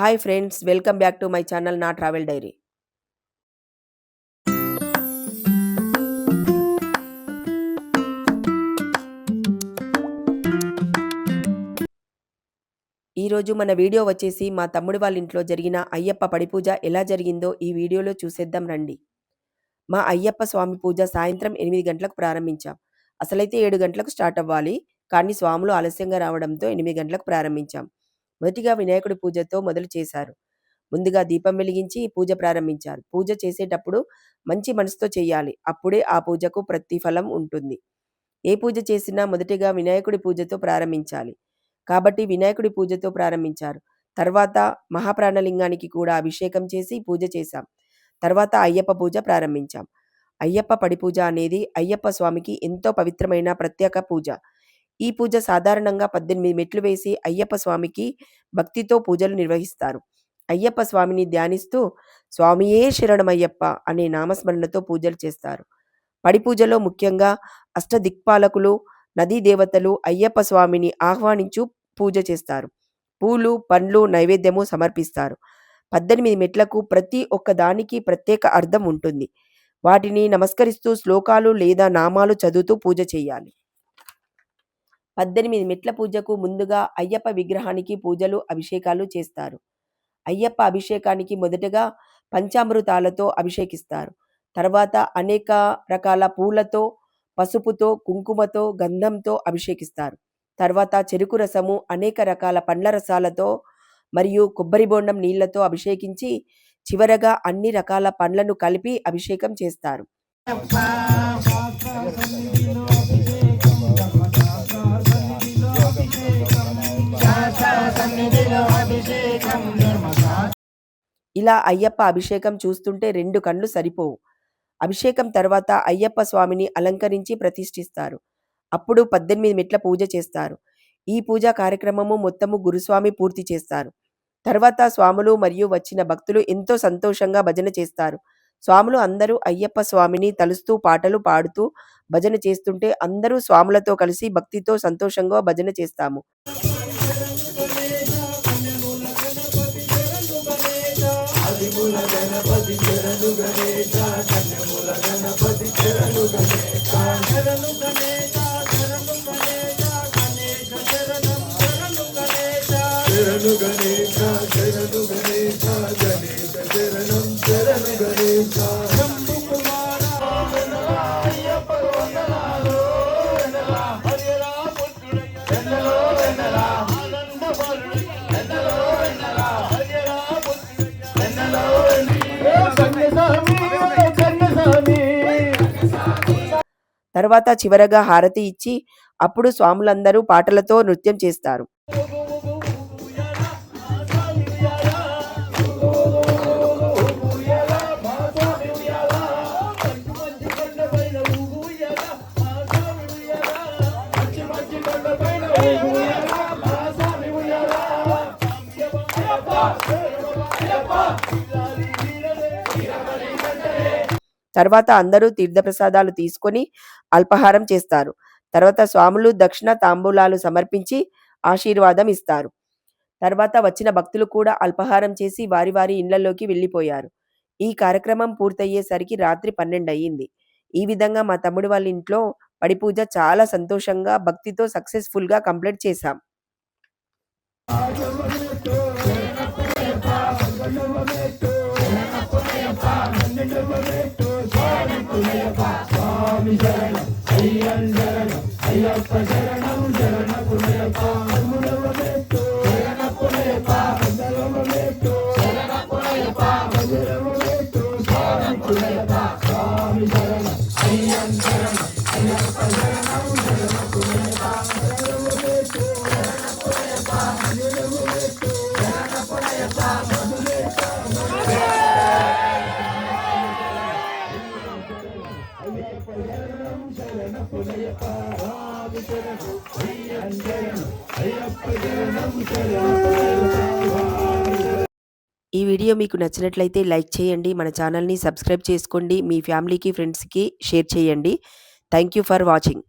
Hi friends welcome back to my channel నా travel diary. ఈరోజు మన వీడియో వచ్చేసి మా తమ్ముడి వాళ్ళ ఇంట్లో జరిగిన అయ్యప్ప పడిపూజ ఎలా జరిగిందో ఈ వీడియోలో చూసేద్దాం రండి. మా అయ్యప్ప స్వామి పూజ సాయంత్రం ఎనిమిది గంటలకు ప్రారంభించాం. అసలైతే ఏడు గంటలకు స్టార్ట్ అవ్వాలి కానీ స్వాములు ఆలస్యంగా రావడంతో ఎనిమిది గంటలకు ప్రారంభించాం. మొదటిగా వినాయకుడి పూజతో మొదలు చేశారు. ముందుగా దీపం వెలిగించి పూజ ప్రారంభించారు. పూజ చేసేటప్పుడు మంచి మనసుతో చేయాలి. అప్పుడే ఆ పూజకు ప్రతిఫలం ఉంటుంది. ఏ పూజ చేసినా మొదటిగా వినాయకుడి పూజతో ప్రారంభించాలి. కాబట్టి వినాయకుడి పూజతో ప్రారంభించారు. తర్వాత మహాప్రాణలింగానికి కూడా అభిషేకం చేసి పూజ చేశాం. తర్వాత అయ్యప్ప పూజ ప్రారంభించాం. అయ్యప్ప పడి పూజ అనేది అయ్యప్ప స్వామికి ఎంతో పవిత్రమైన ప్రత్యేక పూజ. ఈ పూజ సాధారణంగా పద్దెనిమిది మెట్లు వేసి అయ్యప్ప స్వామికి భక్తితో పూజలు నిర్వహిస్తారు. అయ్యప్ప స్వామిని ధ్యానిస్తూ స్వామియే శరణమయ్యప్ప అనే నామస్మరణతో పూజలు చేస్తారు. పడి పూజలో ముఖ్యంగా అష్టదిక్పాలకులు నదీ దేవతలు అయ్యప్ప స్వామిని ఆహ్వానించు పూజ చేస్తారు. పూలు పండ్లు నైవేద్యము సమర్పిస్తారు. పద్దెనిమిది మెట్లకు ప్రతి ఒక్క దానికి ప్రత్యేక అర్థం ఉంటుంది. వాటిని నమస్కరిస్తూ శ్లోకాలు లేదా నామాలు చదువుతూ పూజ చేయాలి. పద్దెనిమిది మెట్ల పూజకు ముందుగా అయ్యప్ప విగ్రహానికి పూజలు అభిషేకాలు చేస్తారు. అయ్యప్ప అభిషేకానికి మొదటగా పంచామృతాలతో అభిషేకిస్తారు. తర్వాత అనేక రకాల పూలతో పసుపుతో కుంకుమతో గంధంతో అభిషేకిస్తారు. తర్వాత చెరుకు రసము అనేక రకాల పండ్ల రసాలతో మరియు కొబ్బరి బోండం నీళ్ళతో అభిషేకించి చివరగా అన్ని రకాల పండ్లను కలిపి అభిషేకం చేస్తారు. ఇలా అయ్యప్ప అభిషేకం చూస్తుంటే రెండు కళ్ళు సరిపోవు. అభిషేకం తర్వాత అయ్యప్ప స్వామిని అలంకరించి ప్రతిష్ఠిస్తారు. అప్పుడు పద్దెనిమిది మెట్ల పూజ చేస్తారు. ఈ పూజా కార్యక్రమము మొత్తము గురుస్వామి పూర్తి చేస్తారు. తర్వాత స్వాములు మరియు వచ్చిన భక్తులు ఎంతో సంతోషంగా భజన చేస్తారు. స్వాములు అందరూ అయ్యప్ప స్వామిని తలుస్తూ పాటలు పాడుతూ భజన చేస్తుంటే అందరూ స్వాములతో కలిసి భక్తితో సంతోషంగా భజన చేస్తాము. ధన్యముల గణపతి చరణు గణేశ ధన్యముల గణపతి చరణు గణేశ. చరణు గణేశ చరణు గణేశ గణేశ చరణం చరణు గణేశ. చరణు గణేశ చరణు గణేశ గణేశ చరణం చరణు గణేశ. తర్వాత చివరగా హారతి ఇచ్చి అప్పుడు స్వాములందరూ పాటలతో నృత్యం చేస్తారు. తర్వాత అందరూ తీర్థప్రసాదాలు తీసుకొని అల్పహారం చేస్తారు. తర్వాత స్వాములు దక్షిణ తాంబూలాలు సమర్పించి ఆశీర్వాదం ఇస్తారు. తర్వాత వచ్చిన భక్తులు కూడా అల్పహారం చేసి వారి వారి ఇళ్ళలోకి వెళ్ళిపోయారు. ఈ కార్యక్రమం పూర్తయ్యేసరికి రాత్రి పన్నెండు అయ్యింది ఈ విధంగా మా తమ్ముడి వాళ్ళ ఇంట్లో పడిపూజ చాలా సంతోషంగా భక్తితో సక్సెస్ఫుల్గా కంప్లీట్ చేశాం. పుణ్యప్ప స్వామి శరణం అయ్యన్ శరణం అయ్యప్ప శరణం ఈ వీడియో మీకు నచ్చినట్లయితే లైక్ చేయండి మన ఛానల్ని సబ్స్క్రైబ్ చేసుకోండి మీ ఫ్యామిలీకి ఫ్రెండ్స్కి షేర్ చేయండి. Thank you for watching